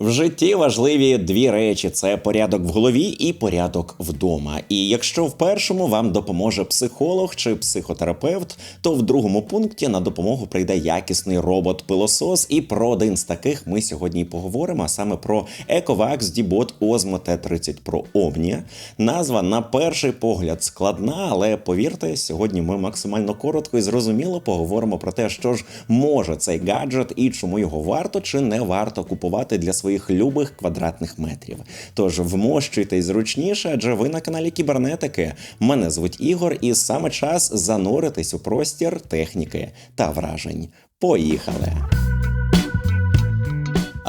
В житті важливі дві речі: це порядок в голові і порядок вдома. І якщо в першому вам допоможе психолог чи психотерапевт, то в другому пункті на допомогу прийде якісний робот-пилосос. І про один з таких ми сьогодні поговоримо, а саме про Ecovax Dibot Osmo T30 Pro Omnia. Назва на перший погляд складна, але повірте, сьогодні ми максимально коротко і зрозуміло поговоримо про те, що ж може цей гаджет і чому його варто чи не варто купувати для своїх любих квадратних метрів. Тож вмощуйтесь зручніше, адже ви на каналі Кібернетики. Мене звуть Ігор, і саме час зануритись у простір техніки та вражень. Поїхали!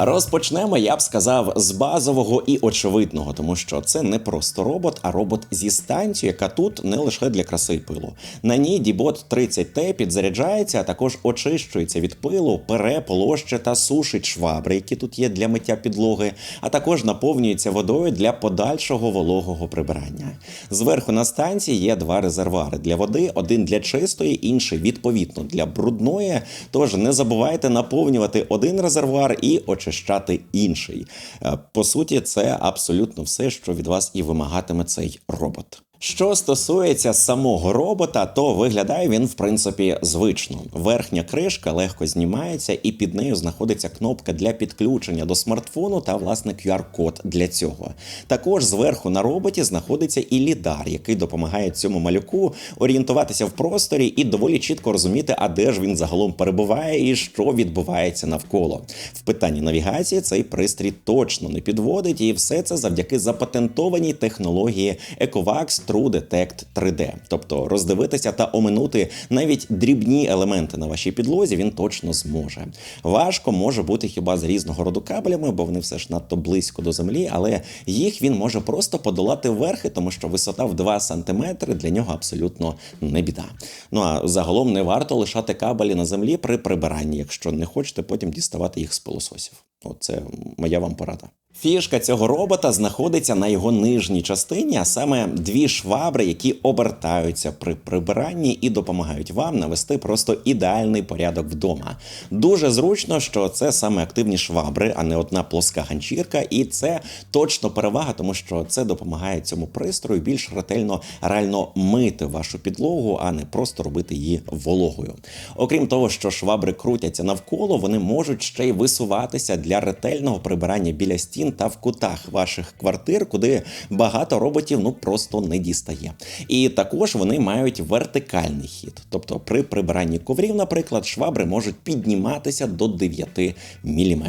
Розпочнемо, я б сказав, з базового і очевидного, тому що це не просто робот, а робот зі станцією, яка тут не лише для краси пилу. На ній Дібот 30T підзаряджається, а також очищується від пилу, пере, полоще та сушить швабри, які тут є для миття підлоги, а також наповнюється водою для подальшого вологого прибирання. Зверху на станції є два резервуари для води: один для чистої, інший відповідно для брудної. Тож не забувайте наповнювати один резервуар і очищати очищати інший. Е, по суті, це абсолютно все, що від вас і вимагатиме цей робот. Що стосується самого робота, то виглядає він в принципі звично. Верхня кришка легко знімається, і під нею знаходиться кнопка для підключення до смартфону та власне QR-код для цього. Також зверху на роботі знаходиться і лідар, який допомагає цьому малюку орієнтуватися в просторі і доволі чітко розуміти, а де ж він загалом перебуває і що відбувається навколо. В питанні навігації цей пристрій точно не підводить, і все це завдяки запатентованій технології Ecovax True Detect 3D. Тобто роздивитися та оминути навіть дрібні елементи на вашій підлозі він точно зможе. Важко може бути хіба з різного роду кабелями, бо вони все ж надто близько до землі, але їх він може просто подолати верхи, тому що висота в 2 см для нього абсолютно не біда. Ну а загалом не варто лишати кабелі на землі при прибиранні, якщо не хочете потім діставати їх з пилососів. Оце моя вам порада. Фішка цього робота знаходиться на його нижній частині, а саме дві швабри, які обертаються при прибиранні і допомагають вам навести просто ідеальний порядок вдома. Дуже зручно, що це саме активні швабри, а не одна плоска ганчірка, і це точно перевага, тому що це допомагає цьому пристрою більш ретельно реально мити вашу підлогу, а не просто робити її вологою. Окрім того, що швабри крутяться навколо, вони можуть ще й висуватися для ретельного прибирання біля стін та в кутах ваших квартир, куди багато роботів ну просто не дістає. І також вони мають вертикальний хід. Тобто, при прибиранні коврів, наприклад, швабри можуть підніматися до 9 мм.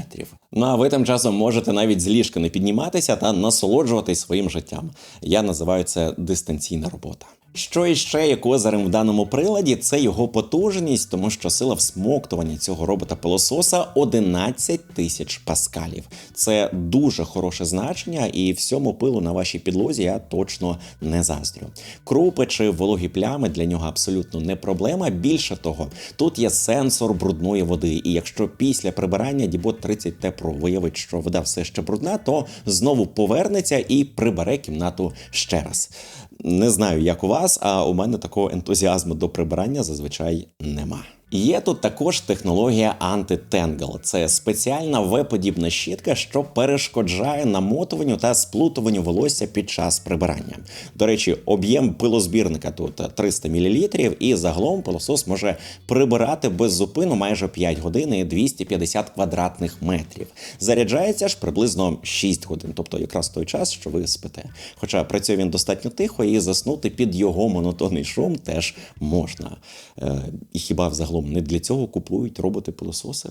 Ну а ви тим часом можете навіть з ліжка не підніматися та насолоджуватись своїм життям. Я називаю це дистанційна робота. Що іще є козирем в даному приладі, це його потужність, тому що сила всмоктування цього робота-пилососа 11 тисяч паскалів. Це дуже хороше значення, і всьому пилу на вашій підлозі я точно не заздрю. Крупи чи вологі плями для нього абсолютно не проблема. Більше того, тут є сенсор брудної води, і якщо після прибирання Дібот 30 T виявить, що вода все ще брудна, то знову повернеться і прибере кімнату ще раз. Не знаю, як у вас, а у мене такого ентузіазму до прибирання зазвичай нема. Є тут також технологія Anti-Tangle. Це спеціальна В-подібна щітка, що перешкоджає намотуванню та сплутуванню волосся під час прибирання. До речі, об'єм пилозбірника тут 300 мл, і загалом пилосос може прибирати без зупину майже 5 годин і 250 квадратних метрів. Заряджається ж приблизно 6 годин, тобто якраз той час, що ви спите. Хоча працює він достатньо тихо, і заснути під його монотонний шум теж можна. Е, і хіба взагалом не для цього купують роботи-пилососи.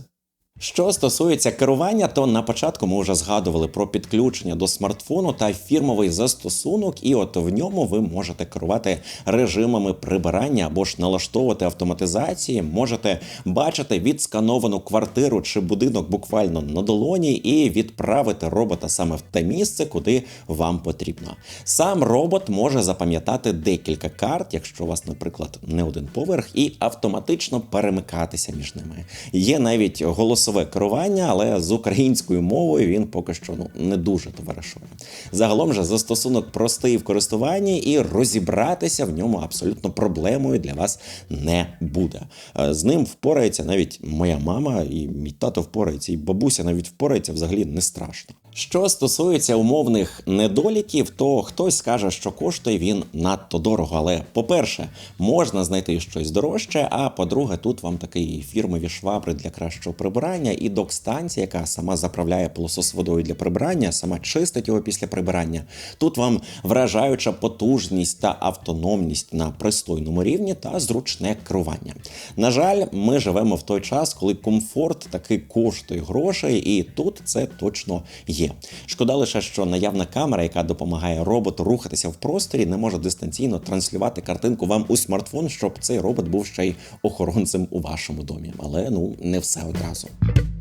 Що стосується керування, то на початку ми вже згадували про підключення до смартфону та фірмовий застосунок, і от в ньому ви можете керувати режимами прибирання або ж налаштовувати автоматизації. Можете бачити відскановану квартиру чи будинок буквально на долоні, і відправити робота саме в те місце, куди вам потрібно. Сам робот може запам'ятати декілька карт, якщо у вас, наприклад, не один поверх, і автоматично перемикатися між ними. Є навіть голосові голосове керування, але з українською мовою він поки що ну не дуже товаришує. Загалом же застосунок простий в користуванні і розібратися в ньому абсолютно проблемою для вас не буде. Е, З ним впорається навіть моя мама, і мій тато впорається, і бабуся навіть впорається взагалі не страшно. Що стосується умовних недоліків, то хтось скаже, що коштує він надто дорого. Але по-перше, можна знайти щось дорожче. А по-друге, тут вам такі фірмові швабри для кращого прибирання і док-станція, яка сама заправляє пилосос водою для прибирання, сама чистить його після прибирання. Тут вам вражаюча потужність та автономність на пристойному рівні та зручне керування. На жаль, ми живемо в той час, коли комфорт таки коштує грошей, і тут це точно є. Шкода лише, що наявна камера, яка допомагає роботу рухатися в просторі, не може дистанційно транслювати картинку вам у смартфон, щоб цей робот був ще й охоронцем у вашому домі. Але ну не все одразу. thank you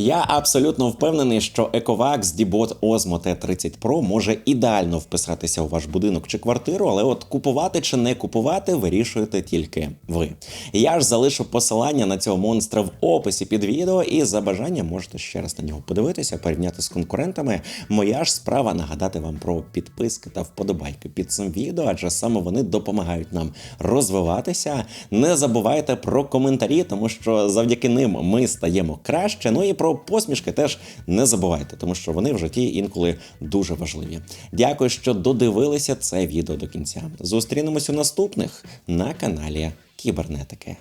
Я абсолютно впевнений, що Ecovacs D-Bot Osmo T30 Pro може ідеально вписатися у ваш будинок чи квартиру, але от купувати чи не купувати вирішуєте тільки ви. Я ж залишу посилання на цього монстра в описі під відео, і за бажанням можете ще раз на нього подивитися, порівняти з конкурентами. Моя ж справа нагадати вам про підписки та вподобайки під цим відео, адже саме вони допомагають нам розвиватися. Не забувайте про коментарі, тому що завдяки ним ми стаємо краще. Ну і про посмішки теж не забувайте, тому що вони в житті інколи дуже важливі. Дякую, що додивилися це відео до кінця. Зустрінемось у наступних на каналі Кібернетики.